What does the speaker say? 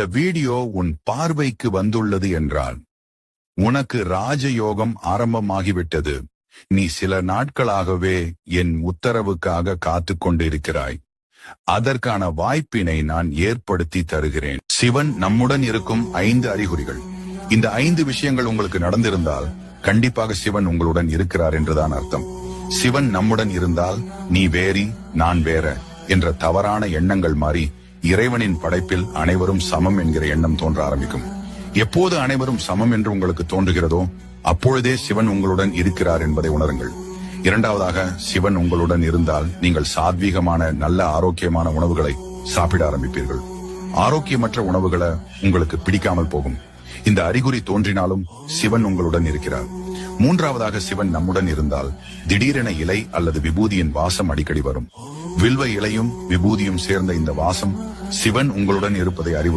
இந்த வீடியோ உன் பார்வைக்கு வந்துள்ளது என்றால் உனக்கு ராஜயோகம் ஆரம்பமாகிவிட்டது. நீ சில நாட்களாகவே என் உத்தரவுக்காக காத்து கொண்டிருக்கிறாய். அதற்கான வாய்ப்பினை நான் ஏற்படுத்தி தருகிறேன். சிவன் நம்முடன் இருக்கும் ஐந்து அறிகுறிகள். இந்த ஐந்து விஷயங்கள் உங்களுக்கு நடந்திருந்தால் கண்டிப்பாக சிவன் உங்களுடன் இருக்கிறார் என்றுதான் அர்த்தம். சிவன் நம்முடன் இருந்தால் நீ வேறி நான் வேற என்ற தவறான எண்ணங்கள் மாறி இறைவனின் படைப்பில் அனைவரும் சமம் என்கிற எண்ணம் தோன்ற ஆரம்பிக்கும். எப்போது அனைவரும் சமம் என்று உங்களுக்கு தோன்றுகிறதோ அப்பொழுதே சிவன் உங்களுடன் இருக்கிறார் என்பதை உணருங்கள். இரண்டாவதாக சிவன் உங்களுடன் இருந்தால் நீங்கள் சாத்வீகமான நல்ல ஆரோக்கியமான உணவுகளை சாப்பிட ஆரம்பிப்பீர்கள். ஆரோக்கியமற்ற உணவுகளை உங்களுக்கு பிடிக்காமல் போகும். இந்த அறிகுறி தோன்றினாலும் சிவன் உங்களுடன் இருக்கிறார். மூன்றாவதாக சிவன் நம்முடன் இருந்தால் திடீரென இலை அல்லது விபூதியின் வாசம் அடிக்கடி வரும். வில்வ இலையும் விபூதியும் சேர்ந்த இந்த வாசம் சிவன் உங்களுடன் இருப்பதை அறிவு